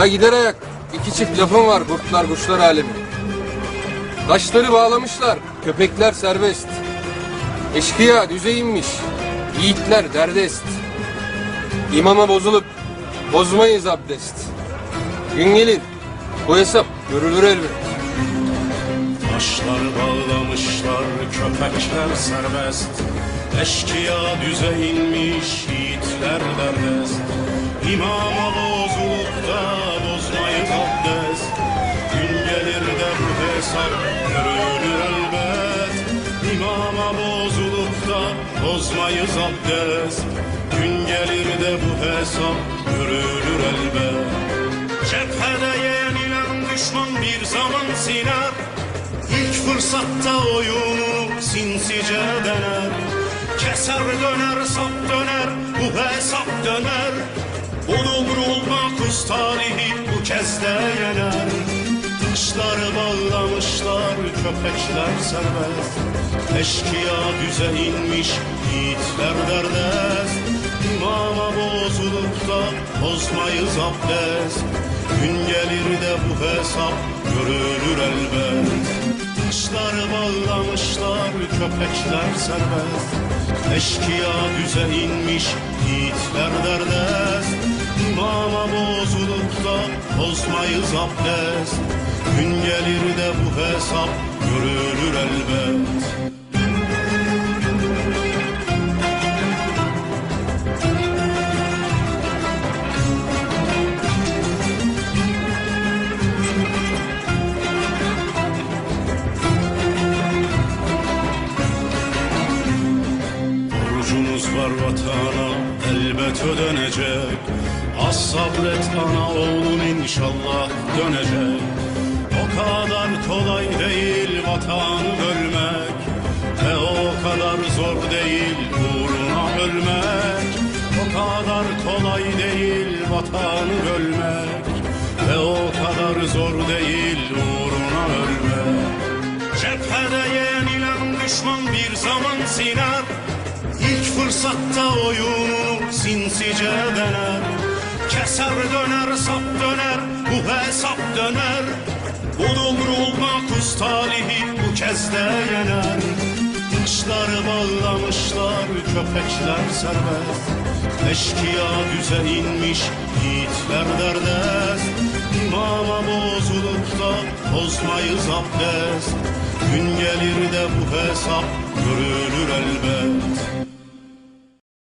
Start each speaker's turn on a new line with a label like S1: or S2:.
S1: Ha gider ayak. İki çift lafım var kurtlar kuşlar alemi. Taşları bağlamışlar. Köpekler serbest. Eşkıya düze inmiş. Yiğitler derdest. İmama bozulup bozmayız abdest. Gün gelir bu hesap görülür elbet.
S2: Taşlar bağlamışlar köpekler serbest Eşkıya düze inmiş yiğitler derdest İmama hesap görülür elbet. İmama bozulup da bozmayız abdest. Gün gelir de bu hesap görülür elbet. Cephede yenilen düşman bir zaman siner. İlk fırsatta oyunu sinsice dener. Keser döner sap döner bu hesap döner. Onun makus tarihi bu kez de yener Taşları bağlamışlar köpekler serbest. Eşkıya düze inmiş yiğitler derdest. İmama bozulup da bozmayız abdest. Gün gelir de bu hesap görülür elbet. Taşları bağlamışlar köpekler serbest. Eşkıya düze inmiş yiğitler derdest. İmama bozulup da bozmayız abdest Gün gelir de bu hesap görülür elbet. Borcumuz var vatana elbet ödenecek. Az sabret ana oğlun inşallah dönecek kadar kolay değil vatanı bölmek Ve o kadar zor değil uğruna ölmek. O kadar kolay değil vatanı bölmek Ve o kadar zor değil uğruna ölmek. Cephede yenilen düşman bir zaman siner. İlk fırsatta oyunu sinsice dener. Keser döner sap döner bu hesap döner. Bulunur makus talihi bu kez de yener. Taşları bağlamışlar köpekler serbest. Eşkıya düze inmiş yiğitler derdest. İmama bozulup da bozmayız abdest. Gün gelir de bu hesap görülür elbet